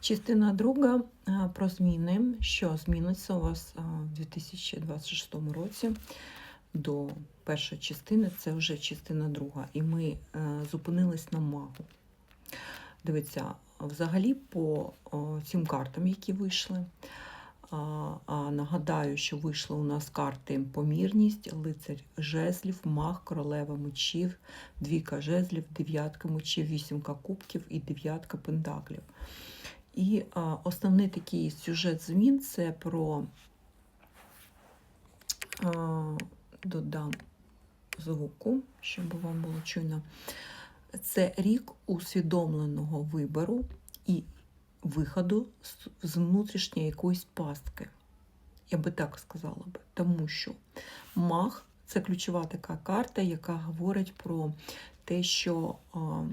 Частина друга про зміни, що зміниться у вас в 2026 році до першої частини, це вже частина друга. І ми е, зупинились на магу. Дивіться, взагалі по цим картам, які вийшли. Нагадаю, що вийшли у нас карти помірність, лицар жезлів, маг, королева мечів, двійка жезлів, дев'ятка мечів, вісімка кубків і дев'ятка пентаклів. І а, основний такий сюжет змін це про а, додам звуку, щоб вам було чуйно. Це рік усвідомленого вибору і виходу з- внутрішньої якоїсь пастки. Я би так сказала би. Тому що маг це ключова така карта, яка говорить про те, що а,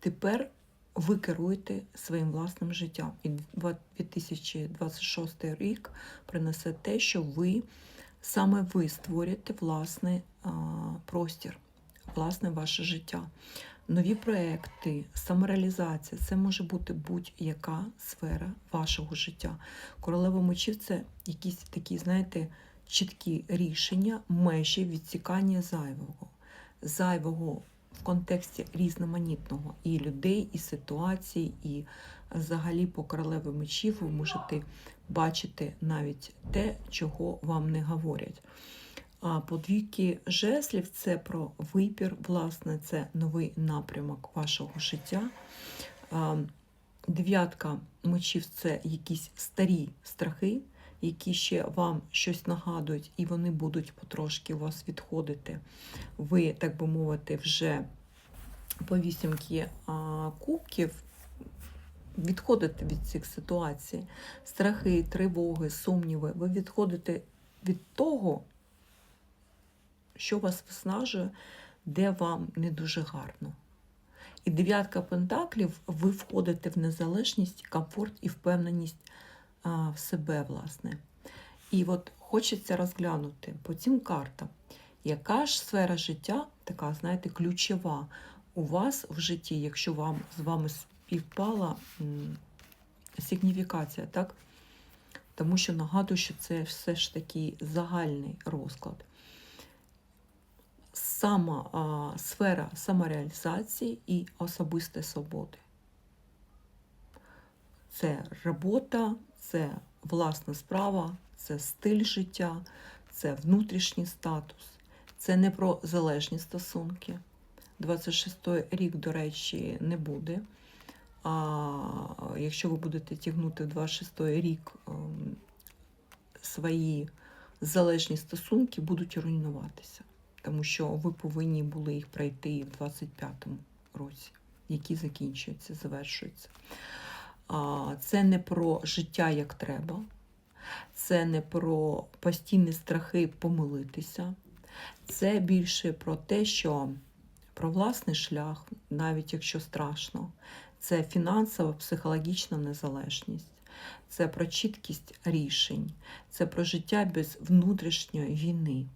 тепер ви керуєте своїм власним життям. І 2026 рік принесе те, що ви саме ви створюєте власний простір, власне ваше життя. Нові проекти, самореалізація це може бути будь-яка сфера вашого життя. Королева мечів це якісь такі, знаєте, чіткі рішення, межі відсікання зайвого. Зайвого в контексті різноманітного і людей, і ситуацій, і взагалі по королеві мечів ви можете бачити навіть те, чого вам не говорять. А по двійки жезлів це про вибір, власне, це новий напрямок вашого життя. Дев'ятка мечів це якісь старі страхи, які ще вам щось нагадують, і вони будуть потрошки у вас відходити. Ви, так би мовити, вже по вісімки кубків відходите від цих ситуацій. Страхи, тривоги, сумніви. Ви відходите від того, що вас виснажує, де вам не дуже гарно. І дев'ятка пентаклів ви входите в незалежність, комфорт і впевненість в себе, власне. І от хочеться розглянути по цим картам, яка ж сфера життя, така, знаєте, ключова у вас в житті, якщо вам з вами співпала сигніфікація, так? Тому що нагадую, що це все ж таки загальний розклад сама а, сфера самореалізації і особистої свободи. Це робота, це власна справа, це стиль життя, це внутрішній статус, це не про залежні стосунки. 26-й рік, до речі, не буде. А якщо ви будете тягнути в 26-й рік ем, свої залежні стосунки, будуть руйнуватися тому що ви повинні були їх пройти в 25-му році, які закінчуються, завершуються. Це не про життя як треба, це не про постійні страхи помилитися, це більше про те, що про власний шлях, навіть якщо страшно, це фінансова, психологічна незалежність. Це про чіткість рішень, це про життя без внутрішньої війни.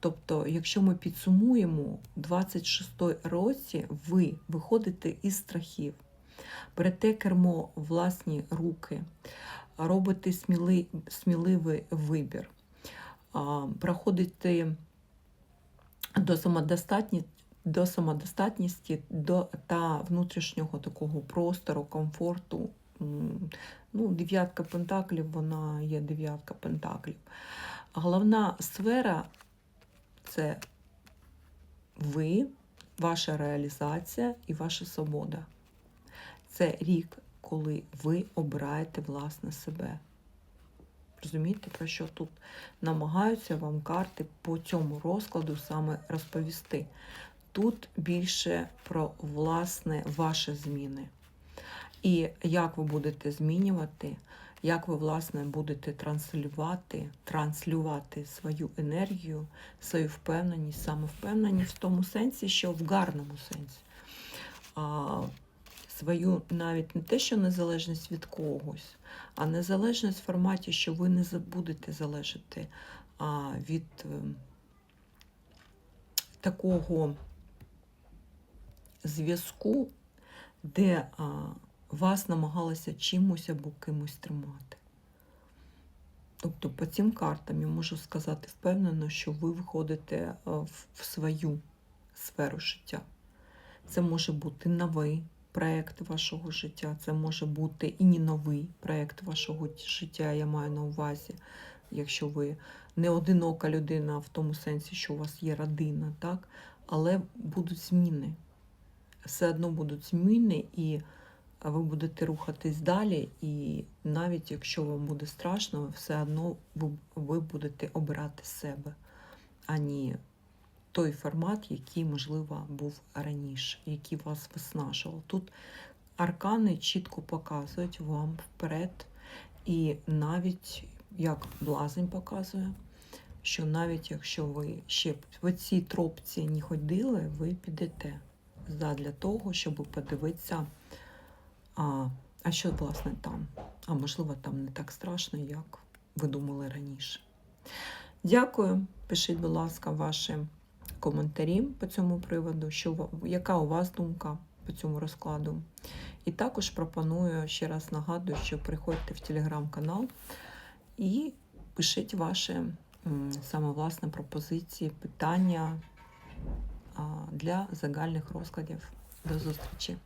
Тобто, якщо ми підсумуємо, в 26-й році ви виходите із страхів, берете кермо власні руки, робите сміли, сміливий вибір, проходите до самодостатності, до самодостатності до, та внутрішнього такого простору, комфорту. Ну, дев'ятка пентаклів, вона є дев'ятка пентаклів. Головна сфера це ви, ваша реалізація і ваша свобода. Це рік, коли ви обираєте власне себе. Розумієте, про що тут намагаються вам карти по цьому розкладу саме розповісти. Тут більше про власне ваші зміни. І як ви будете змінювати, як ви, власне, будете транслювати, транслювати свою енергію, свою впевненість, самовпевненість в тому сенсі, що в гарному сенсі. Свою навіть не те, що незалежність від когось, а незалежність в форматі, що ви не забудете залежати а, від е, такого зв'язку, де а, вас намагалися чимось або кимось тримати. Тобто по цим картам я можу сказати впевнено, що ви виходите е, в свою сферу життя. Це може бути новий проєкт вашого життя, це може бути і не новий проєкт вашого життя, я маю на увазі, якщо ви не одинока людина в тому сенсі, що у вас є родина, так? але будуть зміни. Все одно будуть зміни, і ви будете рухатись далі, і навіть якщо вам буде страшно, все одно ви, ви будете обирати себе, а не той формат, який, можливо, був раніше, який вас виснажував. Тут аркани чітко показують вам вперед, і навіть як блазень показує, що навіть якщо ви ще в цій тропці не ходили, ви підете задля того, щоб подивитися, а, а що власне там. А можливо, там не так страшно, як ви думали раніше. Дякую. Пишіть, будь ласка, ваші коментарі по цьому приводу, що, яка у вас думка по цьому розкладу. І також пропоную ще раз нагадую, що приходьте в телеграм-канал і пишіть ваші саме власне пропозиції, питання для загальних розкладів. До зустрічі!